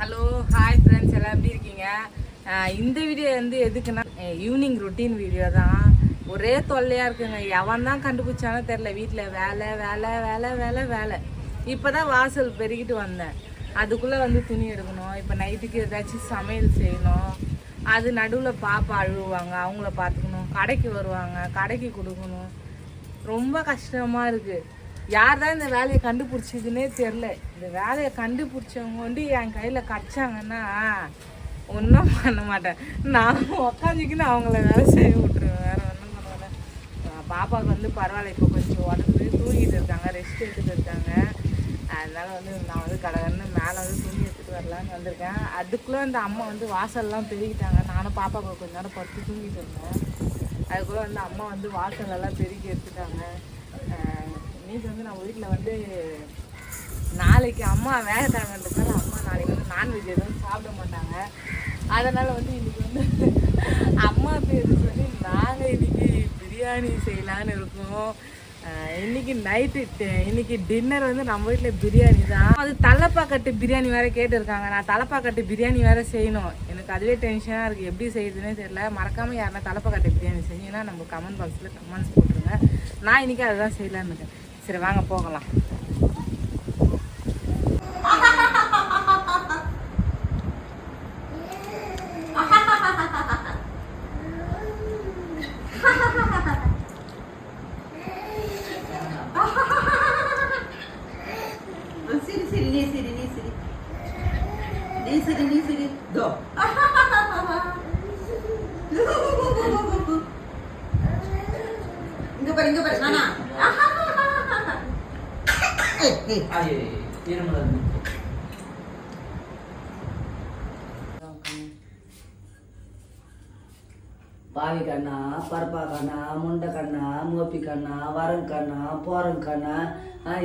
Hello hi friends எல்லாம் எப்படி இருக்கீங்க? இந்த வீடியோ வந்து எதுக்குன்னா ஈவினிங் ரொட்டீன் வீடியோ தான். ஒரே தொல்லையாக இருக்குங்க. எவன் தான் கண்டுபிடிச்சானோ தெரில வீட்டில் வேலை வேலை வேலை வேலை வேலை. இப்போ தான் வாசல் பெருகிட்டு வந்தேன். அதுக்குள்ளே வந்து துணி எடுக்கணும். இப்போ நைட்டுக்கு ஏதாச்சும் சமையல் செய்யணும். அது நடுவில் பாப்பா அழுவாங்க அவங்கள பார்த்துக்கணும். கடைக்கு வருவாங்க. கடைக்கு கொடுக்கணும். ரொம்ப கஷ்டமாக இருக்குது யார் தான் இந்த வேலையை கண்டுபிடிச்சதுன்னே தெரில இந்த வேலையை கண்டுபிடிச்சவங்க வந்து என் கையில் கடிச்சாங்கன்னா ஒன்றும் பண்ண மாட்டேன். நான் உக்காந்துக்கின்னு அவங்கள வேலை செய்ய விட்ருவேன் வேற ஒன்றும் பண்ண மாட்டேன். பாப்பாவுக்கு வந்து பரவாயில்ல இப்போ கொஞ்சம் உடம்பு தூங்கிட்டு இருக்காங்க ரெஸ்ட் எடுத்துகிட்டு இருக்காங்க. அதனால வந்து நான் வந்து கடகடன்னு மேலே வந்து துணி எடுத்துகிட்டு வரலான்னு வந்திருக்கேன். அதுக்குள்ளே அந்த அம்மா வந்து வாசல்லாம் பெருகிட்டாங்க. நானும் பாப்பாவுக்கு கொஞ்ச நேரம் படுத்து தூங்கிட்டு இருந்தேன். அதுக்குள்ளே வந்து அம்மா வந்து வாசல் எல்லாம் பெருக்கி எடுத்துட்டாங்க. இன்னைக்கு வந்து நம்ம வீட்டில் வந்து நாளைக்கு அம்மா வேலைக்கிழமைன்றதால அம்மா நாளைக்கு வந்து நான்வெஜ் எதுவும் சாப்பிட மாட்டாங்க. அதனால் வந்து இன்னைக்கு வந்து அம்மா பேர் சொல்லி நாங்கள் இன்னைக்கு பிரியாணி செய்யலான்னு இருக்கோம். இன்னைக்கு நைட்டு இன்னைக்கு டின்னர் வந்து நம்ம வீட்டில் பிரியாணி தான். அது தலைப்பாக்கட்டு பிரியாணி வேற கேட்டிருக்காங்க. நான் தலைப்பாக்கட்டு பிரியாணி வேற செய்யணும். எனக்கு அதுவே டென்ஷனாக இருக்குது எப்படி செய்யுதுன்னே தெரியல. மறக்காமல் யாருன்னா தலைப்பாக்கட்டு பிரியாணி செஞ்சீங்கன்னா நம்ம கமெண்ட் பாக்ஸில் கமெண்ட்ஸ் போட்டுருங்க. நான் இன்னைக்கு அதுதான் செய்யலான்னு இருக்கேன். சரி வாங்க போகலாம். சிரி சிரி நீ சிரி நீ சிரி. நீ சிரி நீ சிரி. தோ இங்க பாரு இங்க பாரு நானா ஏய் ஏய் ஐயோ, இருமலா இருக்கு. பாவி கண்ணா பருப்பா கண்ணா முண்டை கண்ணா மோப்பி கண்ணா வரன் கண்ணா போறன் கண்ணா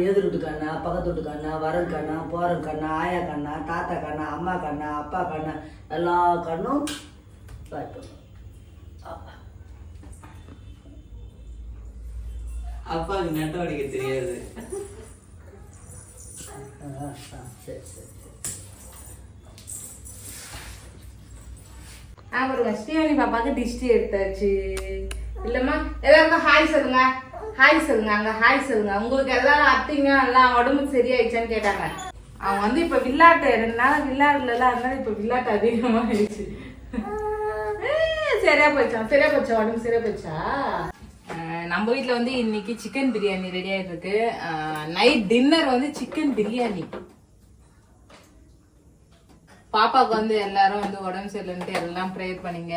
எதிர்ட்டு கண்ணா பக்கத்து வீட்டு கண்ணா வரன் கண்ணா போறங்க கண்ணா ஆயா கண்ணா தாத்தா கண்ணா அம்மா கண்ணா அப்பா கண்ணா எல்லா கண்ணும் அப்பாவுக்கு நெட்ட அடிக்க தெரியாது. ஆ, சரி சரி அப்புறம் ஸ்ரீவாணி பாப்பாக்கு டிஸ்டி எடுத்தாச்சு. இல்லம்மா எல்லாருக்கும் ஹாய் சொல்லுங்க. ஹாய் சொல்லுங்க அங்க ஹாய் சொல்லுங்க. உங்களுக்கு எல்லாரும் அத்தைங்க எல்லாம் உடம்பு சரியாயிடுச்சான்னு கேட்டாங்க. அவங்க வந்து இப்ப வில்லாட்டு ரெண்டு நாள் வில்லாடுல அதனால இப்ப வில்லாட்டு அதிகமா ஆயிடுச்சு சரியா போச்சா? சரியா போச்சா? உடம்பு சரியா போச்சா? நம்ம வீட்டில் வந்து இன்னைக்கு சிக்கன் பிரியாணி ரெடி ஆயிட்டு நைட் டின்னர் வந்து சிக்கன் பிரியாணி பாப்பாவுக்கு வந்து எல்லாரும் வந்து உடம்பு சரியில்லைன்ட்டு எல்லாம் ப்ரேயர் பண்ணீங்க.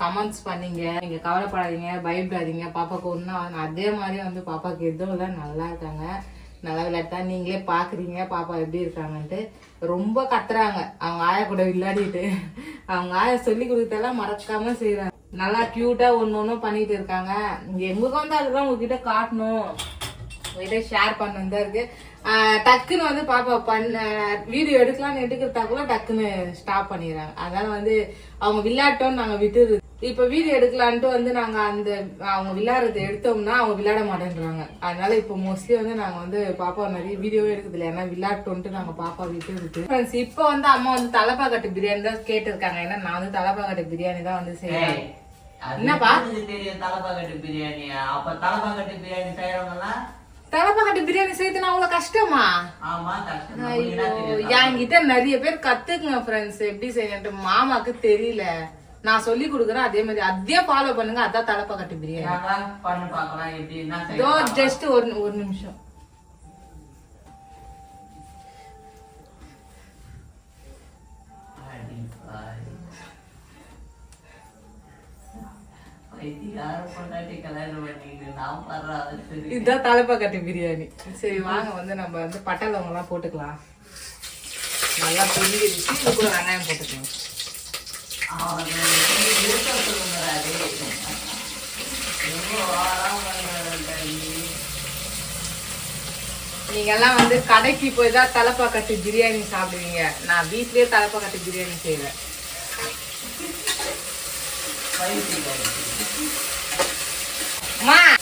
கமெண்ட்ஸ் பண்ணீங்க. நீங்க கவலைப்படாதீங்க பயப்படாதீங்க. பாப்பாவுக்கு ஒன்றும் அதே மாதிரி வந்து பாப்பாவுக்கு எதுவும் இல்லை நல்லா இருக்காங்க. நல்லா விளையாட்டா நீங்களே பாக்குறீங்க பாப்பா எப்படி இருக்காங்கன்ட்டு. ரொம்ப கத்துறாங்க. அவங்க ஆயா கூட விளையாடிட்டு. அவங்க ஆயா சொல்லி கொடுத்தெல்லாம் மறக்காம செய்கிறாங்க நல்லா கியூட்டா ஒன்று ஒன்றும் பண்ணிட்டு இருக்காங்க. எங்களுக்கு வந்து அதுதான் உங்ககிட்ட காட்டணும். உங்ககிட்ட ஷேர் பண்ணணும் தான் இருக்கு. டக்குன்னு வந்து பாப்பா பண்ண வீடியோ எடுக்கலாம்னு எடுக்கிறதாக்குள்ள டக்குன்னு ஸ்டாப் பண்ணிடுறாங்க. அதனால வந்து அவங்க விளையாட்டோன்னு நாங்க விட்டுருது இப்ப வீடியோ எடுக்கலான்ட்டு வந்து நாங்க அந்த அவங்க விளையாடுறது எடுத்தோம்னா அவங்க விளையாட மாட்டேன்றாங்க. அதனால இப்போ மோஸ்ட்லி வந்து நாங்க வந்து பாப்பா நிறைய வீடியோவே எடுக்குது இல்லை ஏன்னா விளையாட்டோன்ட்டு நாங்க பாப்பா விட்டு இருக்கு ஃப்ரெண்ட்ஸ் இப்போ வந்து அம்மா வந்து தலைப்பாக்கட்டு பிரியாணி தான் கேட்டிருக்காங்க. ஏன்னா நான் வந்து தலைப்பாக்கட்டு பிரியாணி தான் வந்து செய்யறேன் என்னப்பா? எனக்கு தெரியும்? தலைப்பாக்கட்டு பிரியாணி அப்ப தலைப்பாக்கட்டு பிரியாணி செய்யறவங்க தலைப்பாக்கட்டு பிரியாணி செய்யறதுனா அவ்வளவு கஷ்டமா? ஆமா கஷ்டம். என்கிட்ட நிறைய பேர் கத்துக்குங்க ஃப்ரெண்ட்ஸ் எப்படி செய்யணும் மாமாக்கு தெரியல. நான் சொல்லி கொடுக்குறேன் அதே மாதிரி அதே ஃபாலோ பண்ணுங்க. அதான் தலைப்பாக்கட்டு பிரியாணி. பண்ணி எப்படி ஜஸ்ட் ஒரு ஒரு நிமிஷம். இதுதான் தலைப்பாக்கட்டு பிரியாணி. சரி வாங்க வந்து நம்ம வந்து பட்டை லவங்கெல்லாம் போட்டுக்கலாம். நல்லா பொங்கிடுச்சு இது கூட வெங்காயம் போட்டுக்கலாம். அவனுக்கு கொஞ்சம் இருக்க சொல்லுங்கடா, டேய். ரொம்ப வாரம் பண்ணுறா நீ. நீங்க எல்லாம் வந்து கடைக்கு போய் தான் தலைப்பாக்கட்டு பிரியாணி சாப்பிடுவீங்க. நான் வீட்லயே தலைப்பாக்கட்டு பிரியாணி செய்வேன்.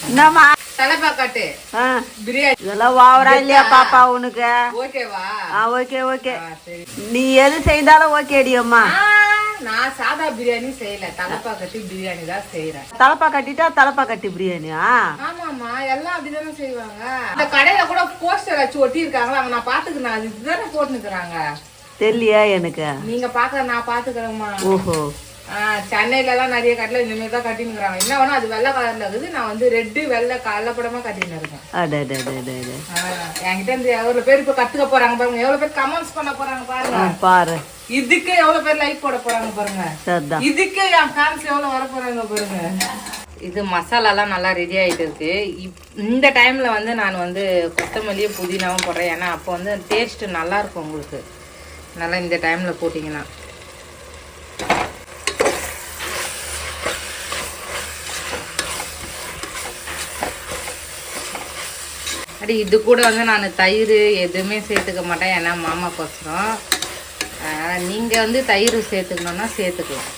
என்னம்மா? தலைப்பா கட்டு. ஆ. பிரியாணி. இதெல்லாம் ஓவரா இல்லையா பாப்பா உனக்கு? ஓகேவா? ஆ ஓகே ஓகே. ஆ, சரி. நீ எது செய்தாலும் ஓகே அடியம்மா ஆ, நான் சாதா பிரியாணி செய்யல. தலைப்பா கட்டி பிரியாணி தான் செய்யறேன் தலப்பா கட்டிட்டா தலப்பா கட்டி பிரியாணியா? ஆமாமா எல்லாம் அப்படிதானே செய்வாங்க. இந்த கடையில கூட போஸ்டர் வச்சு ஒட்டி இருக்காங்களா அங்க நான் பாத்துக்கிறேன் அது இதுதானே போட்டுக்கிறாங்க தெரியலையா எனக்கு? நீங்க பாக்க நான் பாத்துக்கிறேம்மா ஓஹோ. ஆஹ் சென்னையில எல்லாம் நிறைய கடையில இந்த மாதிரி தான் கட்டினுக்குறாங்க என்ன வேணும் அது வெள்ளை கலர்ல இருக்குது. நான் வந்து ரெட்டு வெள்ளை கலப்படமா கட்டின்னு இருக்கேன். என்கிட்ட இருந்து எவ்வளவு பேர் இப்ப கத்துக்க போறாங்க பாருங்க. எவ்வளவு பேர் கமெண்ட்ஸ் பண்ண போறாங்க பாருங்க. பாரு. இதுக்கே எவ்வளவு பேர் லைக் போட போறாங்க பாருங்க. இதுக்கே என் ஃபேன்ஸ் எவ்வளவு வர போறாங்க பாருங்க. இது மசாலாலாம் நல்லா ரெடி ஆயிட்டு இருக்கு. இப்- இந்த டைம்ல வந்து நான் வந்து கொத்தமல்லியும் புதினாவும் போடுறேன். ஏன்னா அப்போ வந்து டேஸ்ட் நல்லா இருக்கும் உங்களுக்கு. நல்லா இந்த டைம்ல போட்டிங்கன்னா. அடி இது கூட வந்து நான் தயிர் எதுவுமே சேர்த்துக்க மாட்டேன். ஏன்னா மாமாக்கோசரம் நீங்க வந்து தயிர் சேர்த்துக்கணும்னா சேர்த்துக்கலாம்.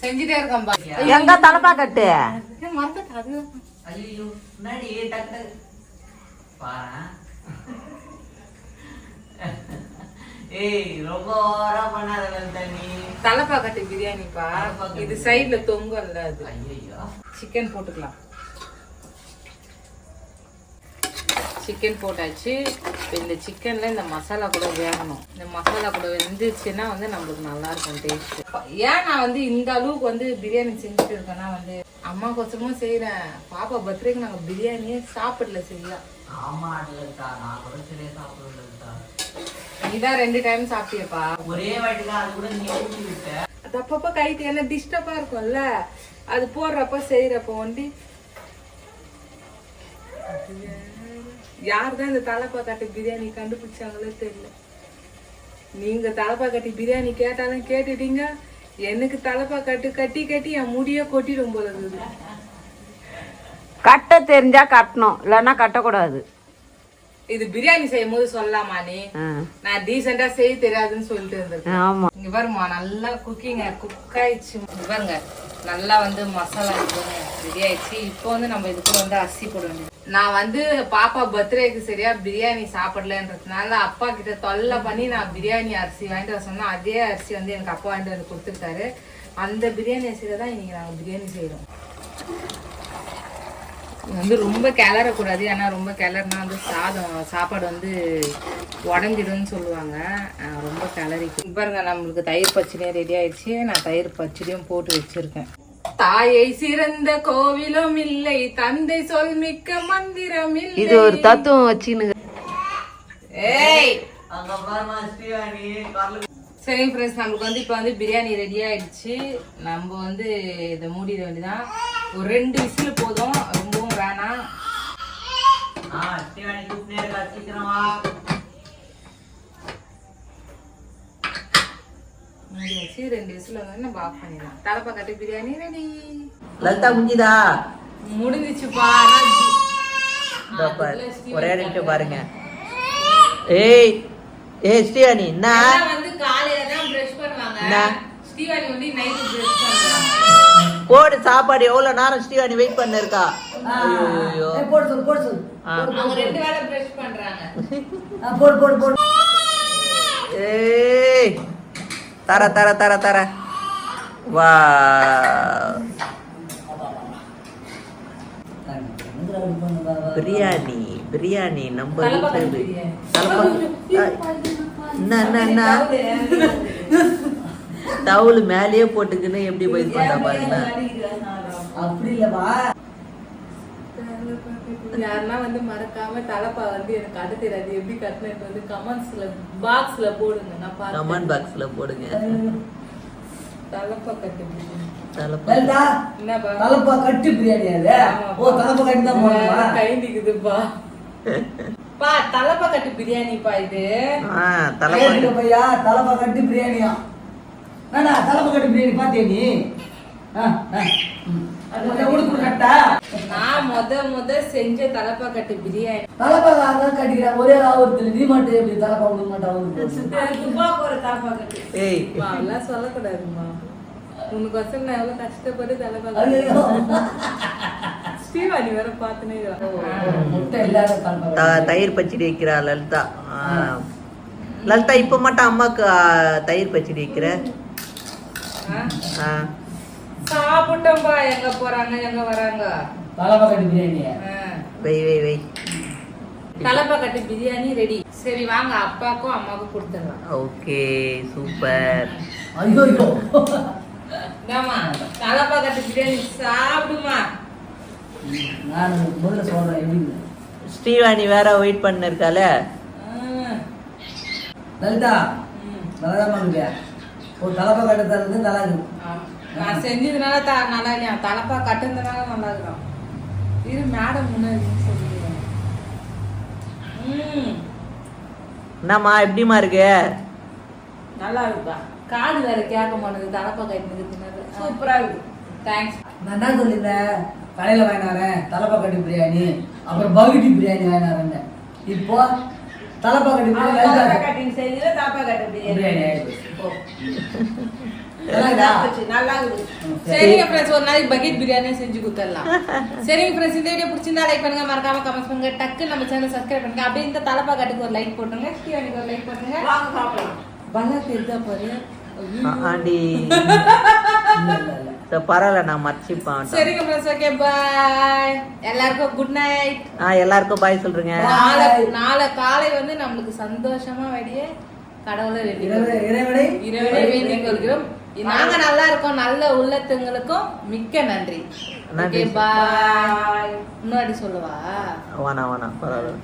செஞ்சுட்டே இருக்கேன் பா. எங்க தலப்பா கட்டு? தண்ணி. தலைப்பாக்கட்டு பிரியாணிப்பா. இது சைடுல தொங்கும்ல அது. சிக்கன் போட்டுக்கலாம். சிக்கன் போட்டாச்சு. இப்ப இந்த சிக்கன்ல இந்த மசாலா கூட வேகணும். இந்த மசாலா கூட வெந்துச்சுன்னா வந்து நம்மளுக்கு நல்லா இருக்கும் டேஸ்ட் ஏன் நான் வந்து இந்த அளவுக்கு வந்து பிரியாணி செஞ்சுட்டு இருக்கேன்னா வந்து அம்மா கொசமும் செய்றேன். பாப்பா பர்த்டேக்கு நாங்க பிரியாணியே சாப்பிடல சரியா. சாப்பிடுறதுக்கா நீதான் ரெண்டு டைம் சாப்பிட்டியப்பா. ஒரே வாட்டி தான் அது கூட நீ ஊட்டி விட்ட. அது அப்பப்ப கைட்டு என்ன டிஸ்டர்பா இருக்கும்ல. அது போடுறப்ப செய்யறப்ப ஒண்டி. யார் தான் இந்த தலைப்பா கட்டி பிரியாணி கண்டுபிடிச்சாங்களோ தெரியல. நீங்க தலைப்பா கட்டி பிரியாணி கேட்டாலும் கேட்டுட்டீங்க. எனக்கு தலைப்பா கட்டு கட்டி கட்டி என் முடிய கொட்டிடும் போல இருக்குது. கட்ட தெரிஞ்சா கட்டணும் இல்லைன்னா கட்டக்கூடாது. இது பிரியாணி செய்யும் போது சொல்லலாமா நீ. நான் டீசெண்டா செய்ய தெரியாதுன்னு சொல்லிட்டு இருந்திருக்கேன். ஆமா. இங்க பாருமா நல்லா குக்கிங்க குக் ஆயிடுச்சு. பாருங்க நல்லா வந்து மசாலா ரெடி ஆயிடுச்சு இப்போ வந்து நம்ம இதுக்கு வந்து அரிசி போட வேண்டியது. நான் வந்து பாப்பா பர்த்டேக்கு சரியா பிரியாணி சாப்பிடலன்றதுனால அப்பா கிட்ட தொல்லை பண்ணி நான் பிரியாணி அரிசி வாங்கிட்டு வர சொன்னேன். அதே அரிசி வந்து எனக்கு அப்பா வாங்கிட்டு வந்து கொடுத்துருக்காரு. அந்த பிரியாணி அரிசியில தான் இன்னைக்கு நாங்கள் பிரியாணி செய்கிறோம் வந்து ரொம்ப கிளறக்கூடாது. ஏன்னா ரொம்ப கிளறினா வந்து சாதம் சாப்பாடு வந்து உடஞ்சிடும்னு சொல்லுவாங்க. ரொம்ப கிளறி. பாருங்க நம்மளுக்கு தயிர் பச்சடியும் ரெடி ஆயிடுச்சு. நான் தயிர் பச்சடியும் போட்டு வச்சுருக்கேன். தாயை சிறந்த கோவிலும் இல்லை தந்தை சொல் மிக்க மந்திரம் இல்லை. இது ஒரு தத்துவம் வச்சுன்னு ஏய்! சரி ஃப்ரெண்ட்ஸ் நம்மளுக்கு வந்து இப்போ வந்து பிரியாணி ரெடி ஆயிடுச்சு. நம்ம வந்து இதை மூடிட வேண்டியதான் ஒரு ரெண்டு விசில் போதும் ரொம்பவும் வேணாம். இருக்கா சீக்கிரம். மூடி வச்சு ரெண்டு விசில் வந்து நம்ம ஆஃப் பண்ணிடலாம். தலைப்பா கட்டி பிரியாணி ரெடி லலிதா முடிஞ்சுதா முடிஞ்சிச்சுப்பா. ஒரே நிமிஷம் பாருங்க. ஏய் ஏய் ஸ்ரீவாணி என்ன? வந்து காலையில தான் பிரஷ் பண்ணுவாங்க. என்ன? ஸ்ரீவாணி வந்து நைட்டு பிரஷ் பண்ணுவாங்க. போடு சாப்பாடு எவ்வளவு நேரம் ஸ்ரீவாணி வெயிட் பண்ண இருக்கா ஐயோ போடு சொல்லு போடு சொல்லு. அவங்க ரெண்டு வேளை பிரஷ் பண்றாங்க. போடு போடு போடு. ஏய். தர தர தர தர. வா. பிரியாணி பிரியாணி நம்ம. தலைப்பா- என்ன டவுல் மேலேயே போட்டுக்கின்னு எப்படி போய் பண்ணா பாருங்க. அப்படி இல்லப்பா யாருன்னா வந்து மறக்காம தலைப்பா வந்து எனக்கு கட்டு தெரியாது எப்படி கட்டினு வந்து கமெண்ட்ஸ்ல பாக்ஸ்ல போடுங்க. நான் பார்த்தேன் கமெண்ட் பாக்ஸ்ல போடுங்க. தலைப்பா கட்டு பிரியாணி. தலைப்பா கட்டு அது. ஓ தலப்பா கட்டி தான் போடணுமா? கை நிக்குதுப்பா பா. தலைப்பா கட்டு பிரியாணிப்பா இது. தலைப்பா கேட்டுக்க பையா தலப்பா கட்டு பிரியாணியா? என்னடா தலப்பா கட்டு பிரியாணி பாத்தியா நீ? நான் முத முத செஞ்ச தலைப்பா கட்டு பிரியாணி. தலப்பா தான் கட்டிக்கிறாங்க ஒரே ஆவரத்துல நீ மட்டும் எப்படி தலப்பா கொடுக்க மாட்டா துபாக்கு ஒரு தலைப்பா கட்டு. ஏய். பா, அதெல்லாம் சொல்லக்கூடாதுமா உனக்கு வசம் நான் எவ்வளவு கஷ்டப்பட்டு தலைப்பா ஐயோ. கட்டு ஸ்ரீவாணி வேற பார்த்துனே முட்டை இல்லாத தலை த- தயிர் பச்சடி வைக்கிறா லலிதா. லலிதா இப்ப மட்டும் அம்மாக்கு தயிர் பச்சடி வைக்கிற? ஆ. சாப்பிட்டோம்பா. எங்க போறாங்க? எங்க வராங்க? தலைப்பக்கட்டு பிரியாணி. வை வை வை. தலப்பாக்கட்டு பிரியாணி ரெடி. சரி வாங்க. அப்பாக்கும் அம்மாவுக்கும் கொடுத்துடலாம். Okay super. ஐயோ ஐயோ. ஏமா தலப்பாக்கட்டு பிரியாணி சாப்பிடுமா? நான் முதல்ல சொல்றேன் எப்படின்னு ஸ்ரீவாணி வேற வெயிட் பண்ணிருக்கால ம். லலிதா ம். நல்லா பண்ணுங்க ஒரு தலைப்பக்கட்டு தரது நல்லா இருக்கும். நான் செஞ்சதுனால த நல்லா இல்லையா? தலப்பா கட்டுனதுனால நல்லா இருக்கும் இது மேடம் முன்னாடி சொல்லுங்க ம். என்னம்மா எப்படிமா இருக்கு? நல்லா இருக்குப்பா காடு வேற கேட்க மாட்டேங்குது தலப்பா கட்டினது சூப்பரா இருக்கு. தேங்க்ஸ் நான் என்ன சொல்லியிருந்தேன்? கடையில் வாங்கினாரேன் தலைப்பக்கட்டு பிரியாணி. அப்புறம் பகுட்டி பிரியாணி வாங்கினாரேன் இப்போ தலைப்பக்கட்டு பிரியாணி லலிதா கட்டிங் செஞ்சு தாப்பா கட்ட பிரியாணி. சரிங்க ஃப்ரெண்ட்ஸ் ஒரு நாளைக்கு பக்கெட் பிரியாணியே செஞ்சு கொடுத்துடலாம். சரிங்க ஃப்ரெண்ட்ஸ் இந்த வீடியோ பிடிச்சிருந்தா லைக் பண்ணுங்க மறக்காம கமெண்ட் பண்ணுங்க. டக்கு நம்ம சேனல் சப்ஸ்கிரைப் பண்ணுங்க. அப்படியே இந்த தலப்பா கட்டுக்கு ஒரு லைக் போட்டுருங்க ஸ்ரீவாணிக்கு ஒரு லைக் போட்டுருங்க வாங்க சாப்பிடலாம். பாரு? ஆண்டி. பரவாயில்ல நான் மறைச்சிப்பேன் சரிங்க ஃப்ரெண்ட்ஸ் ஓகே பாய் எல்லாருக்கும் குட் நைட் ஆ எல்லாருக்கும் பாய் சொல்றேங்க. நாளை நாளை காலை வந்து நம்மளுக்கு சந்தோஷமா வெடிய கடவுளை வேண்டி இறைவனை- இறைவனை இறைவனை வேண்டிக் கொள்கிறோம். நாங்க நல்லா இருக்கோம். நல்ல உள்ளத்துங்களுக்கும் மிக்க நன்றி. பாய் இன்னொரு சொல்லவா? வேணாம் வேணாம் பரவாயில்ல.